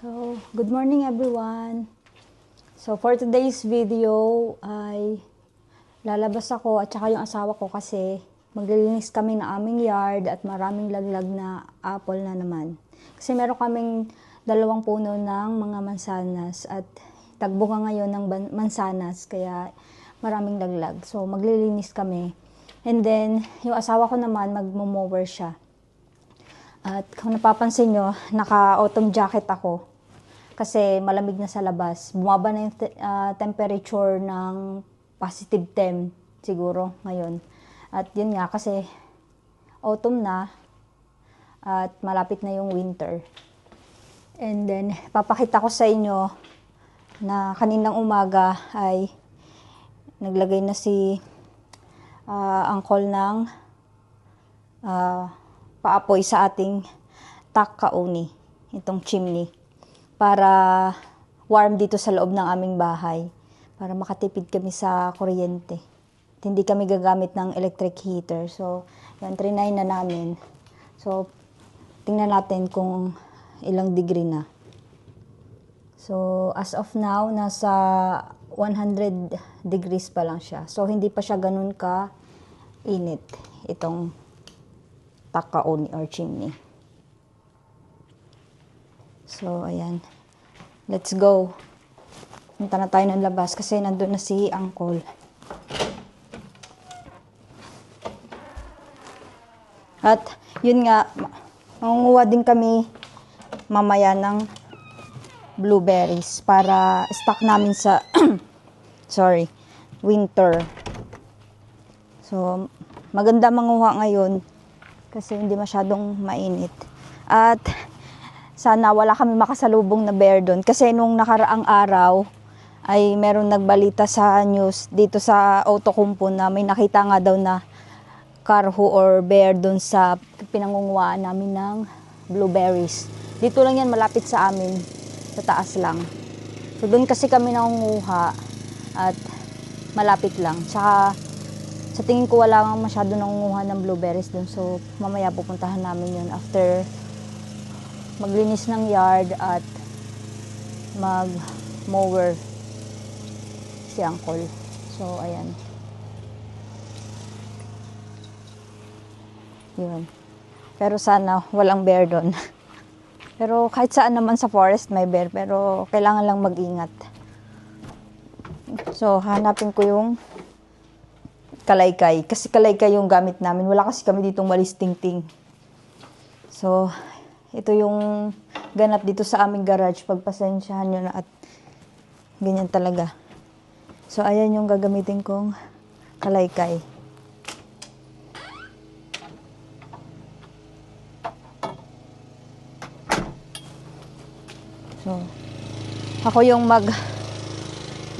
So, good morning everyone. So, for today's video ay lalabas ako at saka yung asawa ko kasi maglilinis kami ng aming yard at maraming laglag na apple na naman. Kasi meron kaming dalawang puno ng mga mansanas at tagbunga ngayon ng mansanas kaya maraming laglag. So, maglilinis kami. And then, yung asawa ko naman, magmo-mower siya. At kung napapansin nyo, naka-autumn jacket ako. Kasi malamig na sa labas. Bumaba na yung te- ah, temperature ng positive 10 siguro ngayon. At yun nga kasi autumn na at malapit na yung winter. And then, papakita ko sa inyo na kaninang umaga ay naglagay na si ah, angkol ng ah, paapoy sa ating takauni, itong chimney, para warm dito sa loob ng aming bahay, para makatipid kami sa kuryente. At hindi kami gagamit ng electric heater. So, yan, trinay na namin. So, tingnan natin kung ilang degree na. So, as of now, nasa 100 degrees pa lang siya. So, hindi pa siya ganun ka init itong takaoni or chimney. So, ayan. Let's go. Punta na tayo ng labas kasi nandun na si Uncle. At, yun nga, ma- mangunguha din kami mamaya ng blueberries para stock namin sa, sorry, winter. So, maganda manguha ngayon kasi hindi masyadong mainit. At sana wala kami makasalubong na bear doon kasi nung nakaraang araw ay meron nagbalita sa news dito sa Autokumpo na may nakita nga daw na karho or bear doon sa pinangunguhaan namin ng blueberries. Dito lang yan malapit sa amin, sa taas lang. So doon kasi kami nangunguha at malapit lang. Tsaka sa tingin ko wala nga masyado nangunguha ng blueberries doon. So mamaya pupuntahan namin yun after maglinis ng yard at mag mower si uncle. So ayan. Yun. Pero sana walang bear doon. Pero kahit saan naman sa forest may bear, pero kailangan lang mag-ingat. So, hanapin ko yung kalaykay. Kasi kalaykay yung gamit namin. Wala kasi kami ditong malisting-ting. So, ito yung ganap dito sa aming garage. Pagpasensyahan nyo na at ganyan talaga. So, ayan yung gagamitin kong kalaykay. So, ako yung mag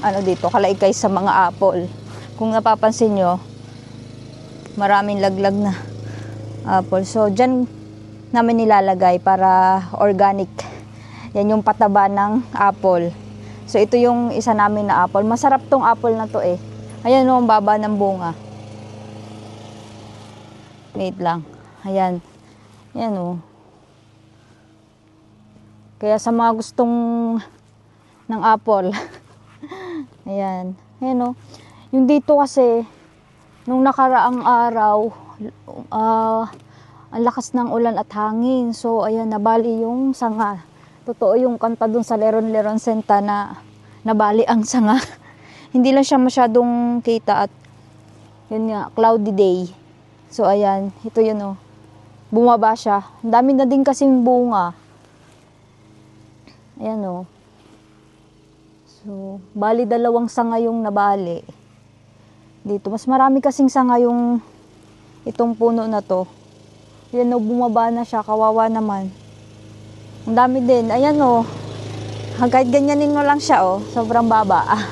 ano dito, kalaykay sa mga apple. Kung napapansin nyo, maraming laglag na apple. So, dyan namin nilalagay para organic. Yan yung pataba ng apple. So, ito yung isa namin na apple. Masarap tong apple na to eh. Ayan o, ang baba ng bunga. Wait lang. Ayan. Ayan o. Kaya sa mga gustong ng apple. Ayan. Ayan o. Yung dito kasi, nung nakaraang araw, ah, ang lakas ng ulan at hangin. So, ayan, nabali yung sanga. Totoo yung kanta dun sa Leron Leron Senta na nabali ang sanga. Hindi lang siya masyadong kita at yun nga, cloudy day. So, ayan, ito yun o. Bumaba siya. Ang dami na din kasing bunga. Ayan o. So, bali dalawang sanga yung nabali. Dito, mas marami kasing sanga yung itong puno na to. Yan o, bumaba na siya. Kawawa naman. Ang dami din. Ayan o. Kahit ganyanin mo lang siya o. Sobrang baba. Ah.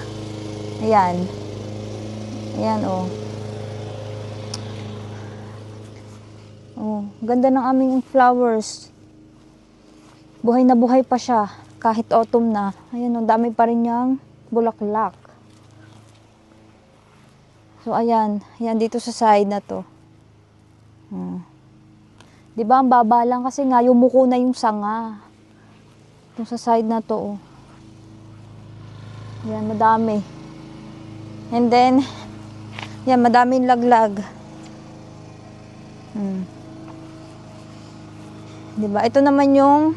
Ayan. Ayan o. Oh, ganda ng aming flowers. Buhay na buhay pa siya. Kahit autumn na. Ayan o, dami pa rin niyang bulaklak. So, ayan. Ayan, dito sa side na to. Hmm. Di ba, ang baba lang kasi nga, yumuko na yung sanga. Ito sa side na to, oh. Yan, madami. And then, yan, madaming laglag. Hmm. Diba? Ito naman yung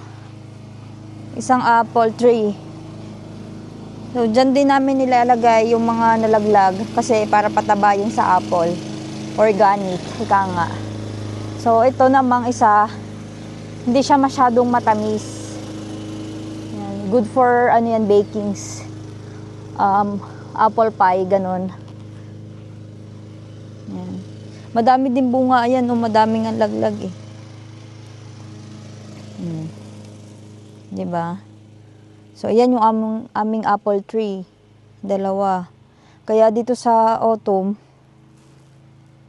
isang apple tree. So, dyan din namin nilalagay yung mga nalaglag kasi para pataba yung sa apple. Organic, ika nga. So, ito namang isa, hindi siya masyadong matamis. Yan. Good for, ano yan, bakings. Um, apple pie, ganun. Yan. Madami din bunga, ayan, o madaming ang laglag eh. Hmm. ba? So, ayan yung aming, aming apple tree. Dalawa. Kaya dito sa autumn,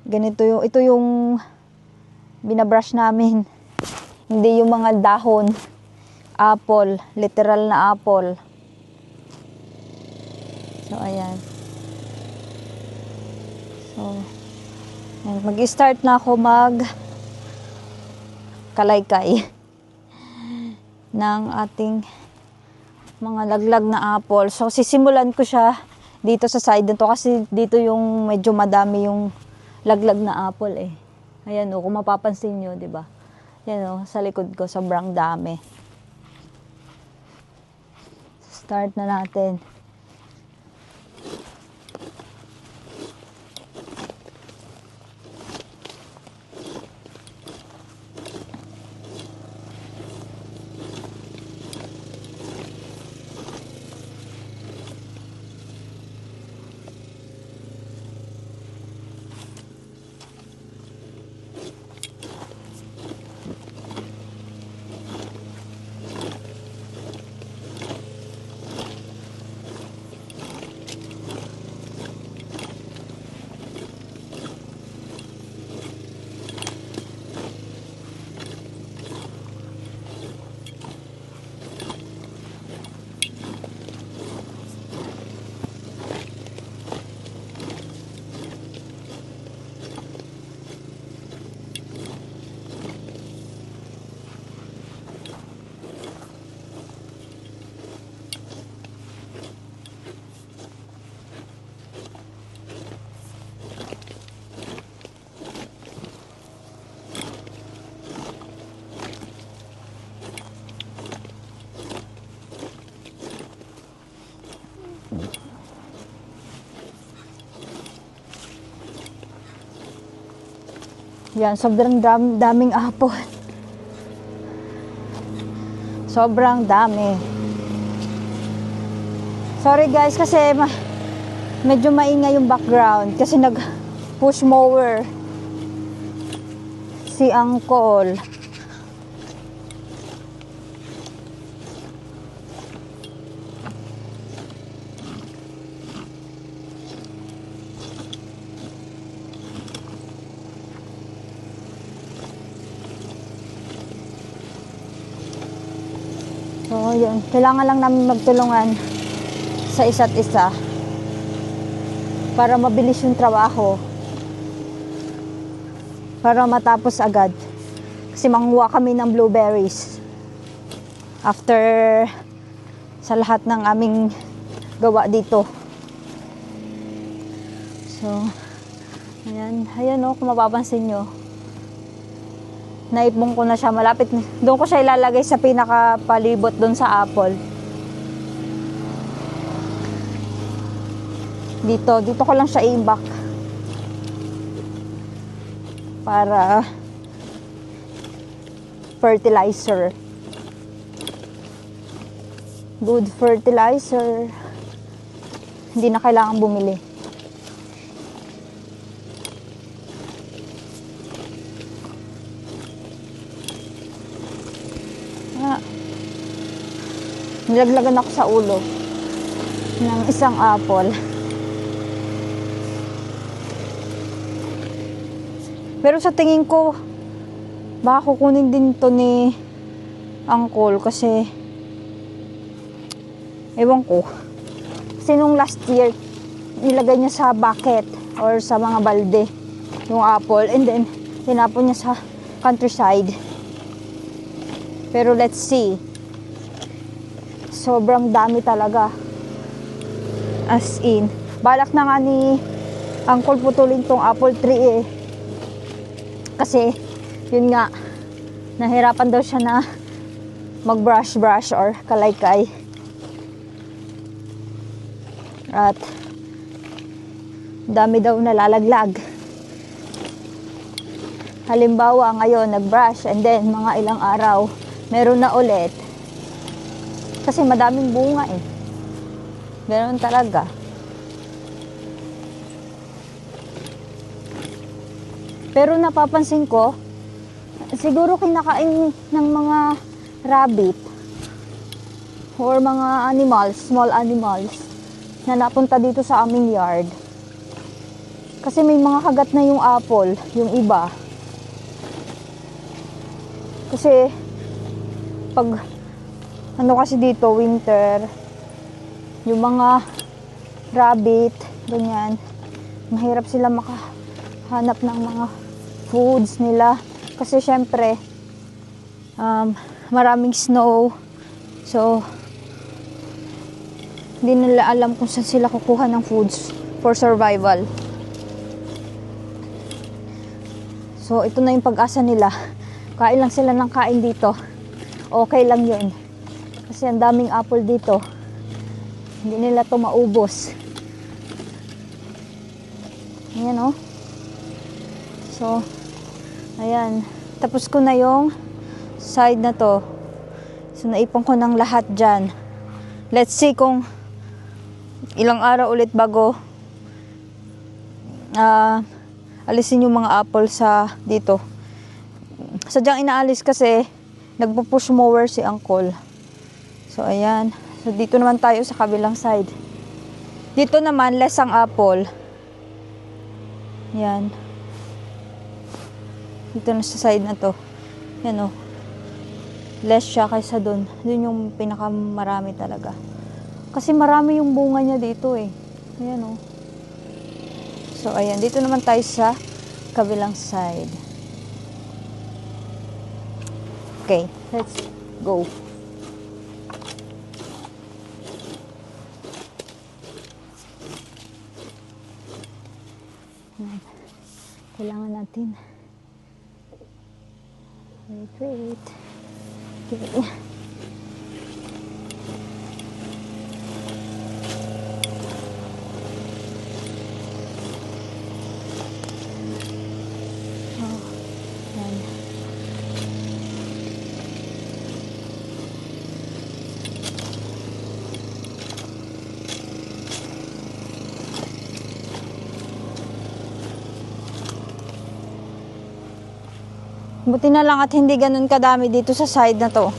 ganito yung, ito yung binabrush namin. Hindi yung mga dahon. Apple. Literal na apple. So, ayan. So, mag-start na ako mag kalaykay ng ating mga laglag na apple. So, sisimulan ko siya dito sa side nito kasi dito yung medyo madami yung laglag na apple eh. Ayan o, kung mapapansin nyo, di ba? Yan o, sa likod ko, sobrang dami. Start na natin. Yan, sobrang dam, daming apple. Sobrang dami. Sorry guys kasi ma medyo maingay yung background kasi nag push mower si Uncle. So, yun. Kailangan lang namin magtulungan sa isa't isa para mabilis yung trabaho. Para matapos agad. Kasi manguha kami ng blueberries. After sa lahat ng aming gawa dito. So, ayan. Ayan o, kung mapapansin nyo naipong ko na siya malapit. Doon ko siya ilalagay sa pinakapalibot doon sa apple. Dito, dito ko lang siya i-imbak. Para fertilizer. Good fertilizer. Hindi na kailangan bumili. Nilaglagan ako sa ulo ng isang apple. Pero sa tingin ko, baka kukunin din to ni Uncle kasi ewan ko. Kasi nung last year, nilagay niya sa bucket or sa mga balde yung apple and then tinapon niya sa countryside. Pero let's see. Sobrang dami talaga. As in. Balak na nga ni Uncle putulin tong apple tree eh. Kasi, yun nga, nahirapan daw siya na mag-brush-brush or kalaykay. At, dami daw nalalaglag. Halimbawa, ngayon, nag-brush and then mga ilang araw, meron na ulit. Kasi madaming bunga eh. Meron talaga. Pero napapansin ko, siguro kinakain ng mga rabbit or mga animals, small animals na napunta dito sa aming yard. Kasi may mga kagat na yung apple, yung iba. Kasi pag ano kasi dito winter, yung mga rabbit, ganyan, mahirap sila makahanap ng mga foods nila. Kasi syempre, um, maraming snow. So, hindi nila alam kung saan sila kukuha ng foods for survival. So, ito na yung pag-asa nila. Kain lang sila ng kain dito. Okay lang yun. Kasi ang daming apple dito. Hindi nila to maubos. Ayan oh. So, ayan. Tapos ko na yung side na to. So, naipon ko ng lahat dyan. Let's see kung ilang araw ulit bago ah alisin yung mga apple sa dito. Sadyang inaalis kasi nagpo-push mower si uncle. So, ayan. So, dito naman tayo sa kabilang side. Dito naman, less ang apple. Yan. Dito na sa side na to. Yan o. Less siya kaysa dun. Dun yung pinakamarami talaga. Kasi marami yung bunga niya dito eh. Ayan o. So, ayan. Dito naman tayo sa kabilang side. Okay. Let's go. Ayan. Kailangan natin. Wait. Okay. Oh, yan. Buti na lang at hindi ganun kadami dito sa side na to.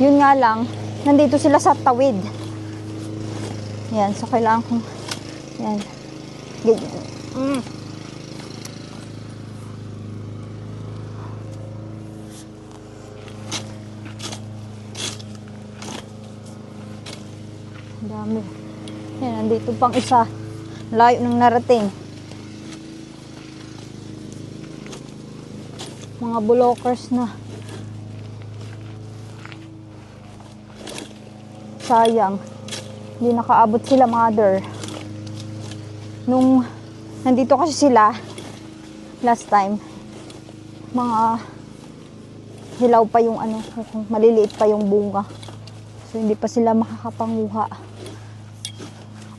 Yun nga lang, nandito sila sa tawid. Yan, so kailangan kong, yan, ganyan. Mm. Dami. Yan, nandito pang isa. Layo ng narating. Mga bulokers na. Sayang. Hindi nakaabot sila, mother. Nung nandito kasi sila, last time, mga hilaw pa yung ano, maliliit pa yung bunga. So, hindi pa sila makakapanguha.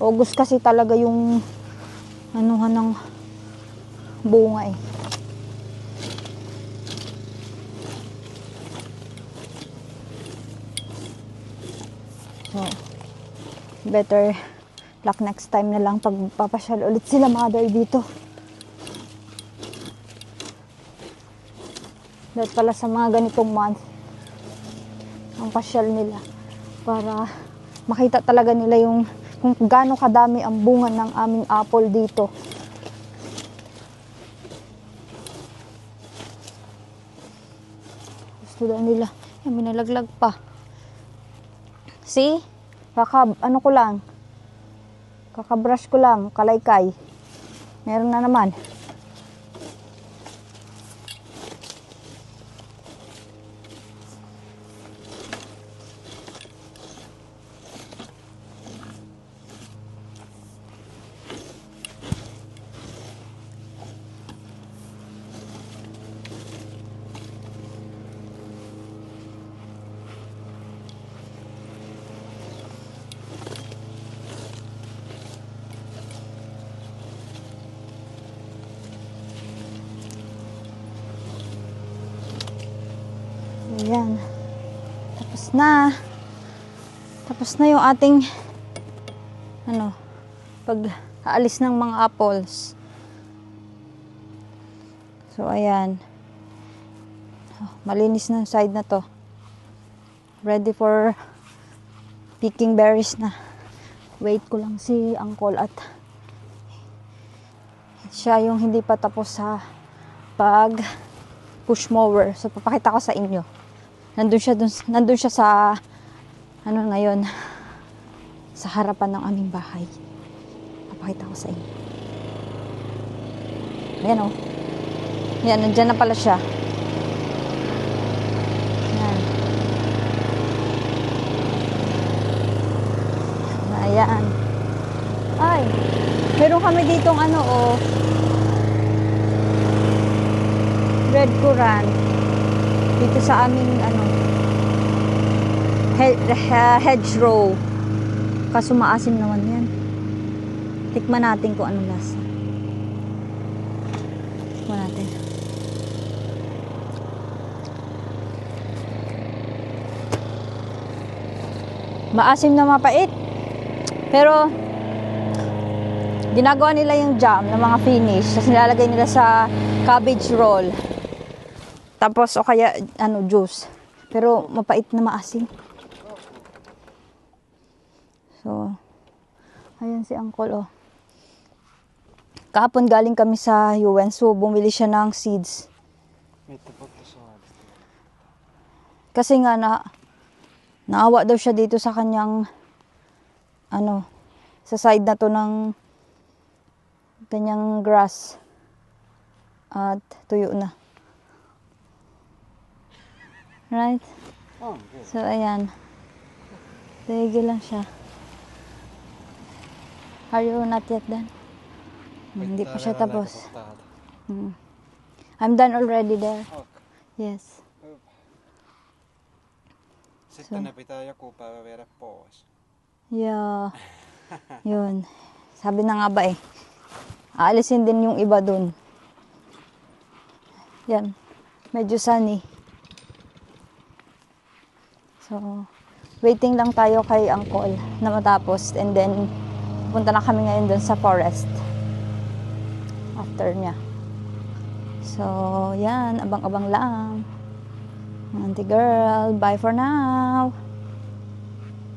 August kasi talaga yung anuhan ng bunga eh. So, better luck next time na lang pag papasyal ulit sila mother dito. Dahil pala sa mga ganitong month, ang pasyal nila para makita talaga nila yung kung gaano kadami ang bunga ng aming apple dito. Gusto daw nila. Yan, may nalaglag pa. See? Kaka, ano ko lang. Kakabrush ko lang. Kalaykay. Meron na naman. Tapos na. Tapos na yung ating ano, pag aalis ng mga apples. So, ayan. Oh, malinis na side na to. Ready for picking berries na. Wait ko lang si uncle at siya yung hindi pa tapos sa pag push mower. So, papakita ko sa inyo. Nandun siya, dun, nandun siya sa ano ngayon sa harapan ng aming bahay. Papakita ko sa inyo. Ayan o. Oh. Yan, nandyan na pala siya. Yan. Ayan. Ay, meron kami ditong ano oh. Red currant. Dito sa aming ano he- he- hedgerow. Kaso maasim naman yan. Tikman natin kung anong lasa. Tikman natin. Maasim na mapait. Pero, ginagawa nila yung jam ng mga finish. Tapos nilalagay nila sa cabbage roll. Tapos, o kaya, ano, juice. Pero, mapait na maasim. So, ayan si Uncle, oh. Kahapon galing kami sa UN, so bumili siya ng seeds. Kasi nga na, naawa daw siya dito sa kanyang, ano, sa side na to ng kanyang grass. At tuyo na. Right? Oh. So, ayan. Tigil lang siya. Are you not yet done? Hmm, Hindi pa siya tapos. Hmm. I'm done already there. Okay. Yes. Sitten ne pitää joku päivä viedä pois. Yeah. Yun. Sabi na nga ba eh. Aalisin din yung iba dun. Yan. Medyo sunny. So, waiting lang tayo kay Uncle na matapos and then punta na kami ngayon dun sa forest. After niya. So, yan. Abang-abang lang. Auntie girl, bye for now.